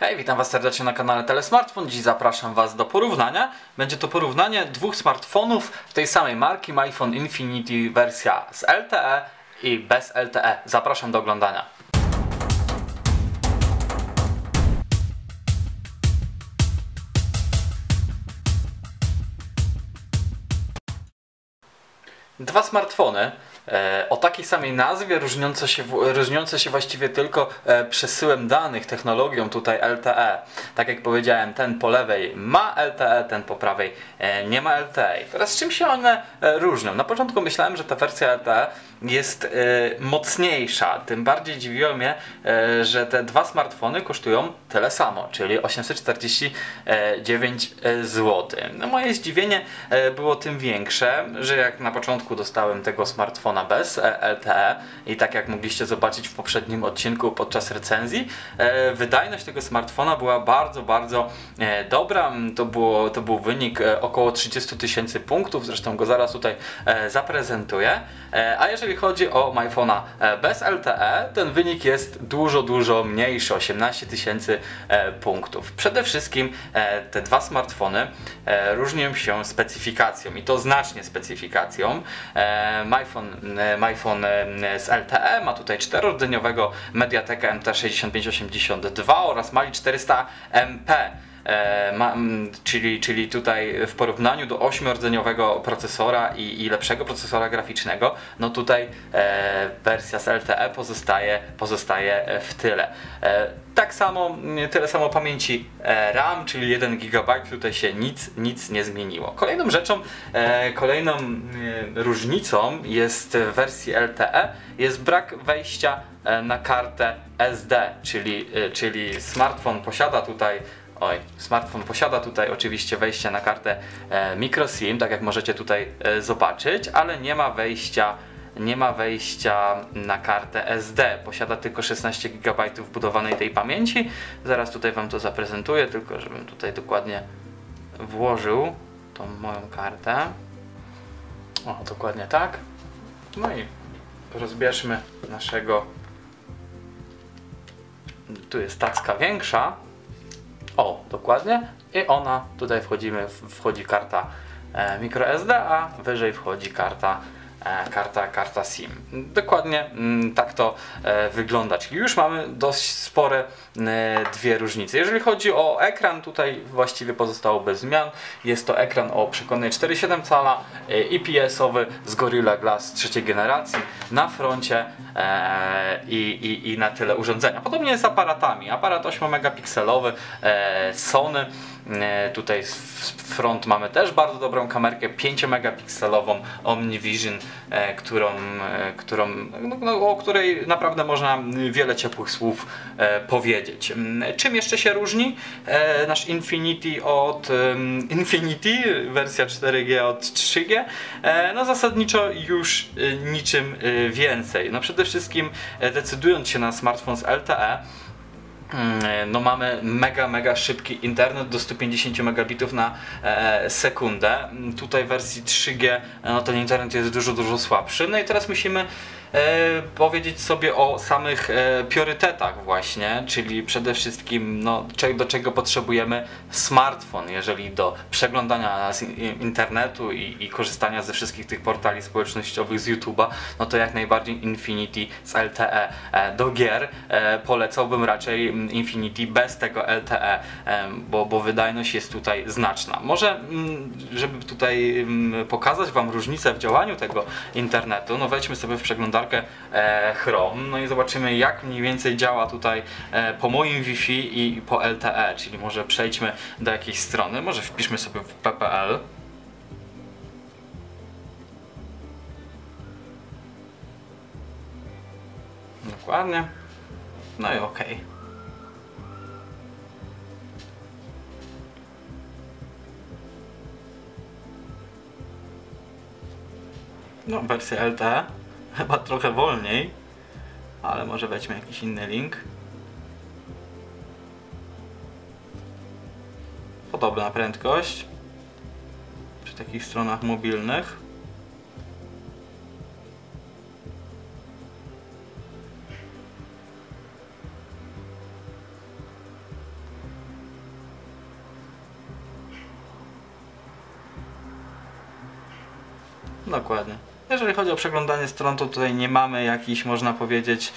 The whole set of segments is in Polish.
Hej, witam Was serdecznie na kanale Telesmartfon. Dziś zapraszam Was do porównania. Będzie to porównanie dwóch smartfonów tej samej marki, iPhone Infinity wersja z LTE i bez LTE. Zapraszam do oglądania. Dwa smartfony o takiej samej nazwie, różniące się, różniące się właściwie tylko e, przesyłem danych, technologią tutaj LTE. Tak jak powiedziałem, ten po lewej ma LTE, ten po prawej e, nie ma LTE. Teraz czym się one e, różnią? Na początku myślałem, że ta wersja LTE jest e, mocniejsza. Tym bardziej dziwiło mnie, e, że te dwa smartfony kosztują tyle samo, czyli 849 zł. No moje zdziwienie e, było tym większe, że jak na początku dostałem tego smartfona bez e, LTE i tak jak mogliście zobaczyć w poprzednim odcinku podczas recenzji, e, wydajność tego smartfona była bardzo, bardzo e, dobra. To, było, to był wynik e, około 30 tysięcy punktów, zresztą go zaraz tutaj e, zaprezentuję. E, A jeżeli chodzi o iPhone'a e, bez LTE, ten wynik jest dużo, dużo mniejszy, 18 tysięcy e, punktów. Przede wszystkim e, te dwa smartfony e, różnią się specyfikacją i to znacznie specyfikacją. E, iPhone, e, iPhone z LTE ma tutaj czterordzeniowego Mediateka MT6582 oraz Mali 400MP. E, ma, mm, czyli, czyli tutaj w porównaniu do 8-rdzeniowego procesora i, i lepszego procesora graficznego, no tutaj e, wersja z LTE pozostaje, pozostaje e, w tyle. E, tak samo, tyle samo pamięci e, RAM, czyli 1 GB, tutaj się nic, nic nie zmieniło. Kolejną rzeczą, e, kolejną e, różnicą jest w wersji LTE jest brak wejścia e, na kartę SD, czyli, e, czyli smartfon posiada tutaj Oj, smartfon posiada tutaj oczywiście wejście na kartę e, microSIM, tak jak możecie tutaj e, zobaczyć, ale nie ma wejścia nie ma wejścia na kartę SD. Posiada tylko 16 GB wbudowanej tej pamięci. Zaraz tutaj Wam to zaprezentuję, tylko żebym tutaj dokładnie włożył tą moją kartę. O, dokładnie tak. No i rozbierzmy naszego. Tu jest tacka większa. O, dokładnie. I ona, tutaj wchodzimy, wchodzi karta e, microSD, a wyżej wchodzi karta, karta, karta SIM. Dokładnie mm, tak to e, wygląda. Czyli już mamy dość spore e, dwie różnice. Jeżeli chodzi o ekran, tutaj właściwie pozostało bez zmian. Jest to ekran o przekątnej 4,7 cala, e, IPS-owy z Gorilla Glass trzeciej generacji na froncie e, i, i, i na tyle urządzenia. Podobnie jest z aparatami. Aparat 8 megapikselowy e, Sony. E, tutaj z front mamy też bardzo dobrą kamerkę 5 megapikselową OmniVision, e, którą, e, którą, no, no, o której naprawdę można wiele ciepłych słów powiedzieć. Mm, Czym jeszcze się różni nasz Infinity od Infinity, wersja 4G od 3G? E, no zasadniczo już niczym więcej. No przede wszystkim decydując się na smartfon z LTE, no mamy mega, mega szybki internet do 150 megabitów na e, sekundę. Mm, Tutaj w wersji 3G no, ten internet jest dużo, dużo słabszy. No i teraz musimy e, powiedzieć sobie o samych e, priorytetach właśnie, czyli przede wszystkim no, do czego potrzebujemy smartfon, jeżeli do przeglądania internetu i, i korzystania ze wszystkich tych portali społecznościowych z YouTube'a, no to jak najbardziej Infinity z LTE. E, Do gier e, polecałbym raczej mm, Infinity bez tego LTE, bo, bo wydajność jest tutaj znaczna. Może, mm, żeby tutaj mm, pokazać Wam różnicę w działaniu tego internetu, no wejdźmy sobie w przeglądarkę e, Chrome, no i zobaczymy jak mniej więcej działa tutaj e, po moim Wi-Fi i po LTE, czyli może przejdźmy do jakiejś strony, może wpiszmy sobie w PPL. Dokładnie. No i okej. No, wersja LTE. Chyba trochę wolniej, ale może weźmy jakiś inny link. Podobna prędkość przy takich stronach mobilnych. Dokładnie. Jeżeli chodzi o przeglądanie stron, to tutaj nie mamy jakichś, można powiedzieć,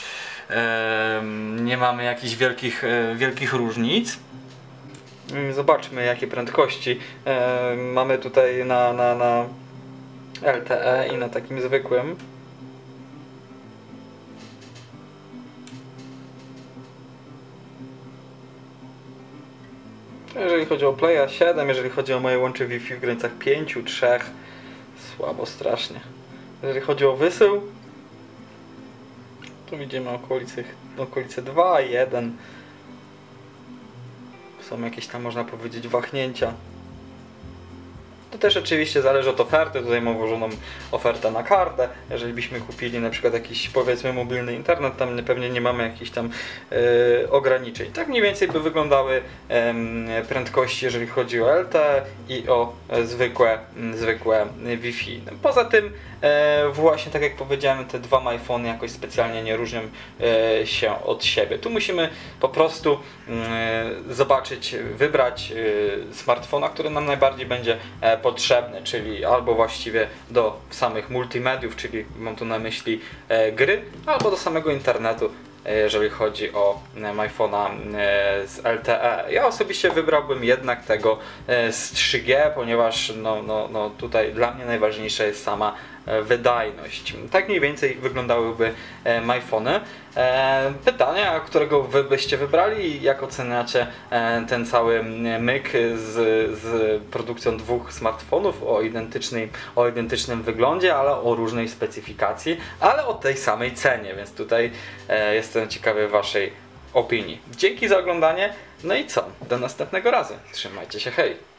nie mamy jakichś wielkich, e, wielkich różnic. Mm, Zobaczmy jakie prędkości mamy tutaj na, na, na LTE i na takim zwykłym. Jeżeli chodzi o Playa 7, jeżeli chodzi o moje łącze Wi-Fi w granicach 5, 3, słabo strasznie. Jeżeli chodzi o wysył, tu widzimy okolice, okolice 2, 1. Są jakieś tam, można powiedzieć, wahnięcia. To też oczywiście zależy od oferty. Tutaj mam włożoną ofertę na kartę. Jeżeli byśmy kupili na przykład jakiś powiedzmy mobilny internet, tam nie- pewnie nie mamy jakichś tam e, ograniczeń. Tak mniej więcej by wyglądały em, prędkości, jeżeli chodzi o LTE i o e, zwykłe, m, zwykłe Wi-Fi. Poza tym e, właśnie tak jak powiedziałem, te dwa iPhone jakoś specjalnie nie różnią e, się od siebie. Tu musimy po prostu mm, zobaczyć, wybrać e, smartfona, który nam najbardziej będzie e, potrzebny, czyli albo właściwie do samych multimediów, czyli mam tu na myśli e, gry, albo do samego internetu, e, jeżeli chodzi o e, iPhone'a e, z LTE. Ja osobiście wybrałbym jednak tego e, z 3G, ponieważ no, no, no tutaj dla mnie najważniejsza jest sama e, wydajność. Tak mniej więcej wyglądałyby e, iPhony. E, Pytanie, którego wy byście wybrali i jak oceniacie e, ten cały myk z, z produkcją dwóch smartfonów o, identycznej, o identycznym wyglądzie, ale o różnej specyfikacji, ale o tej samej cenie, więc tutaj e, jestem ciekawy waszej opinii. Dzięki za oglądanie, no i co? Do następnego razu. Trzymajcie się, hej!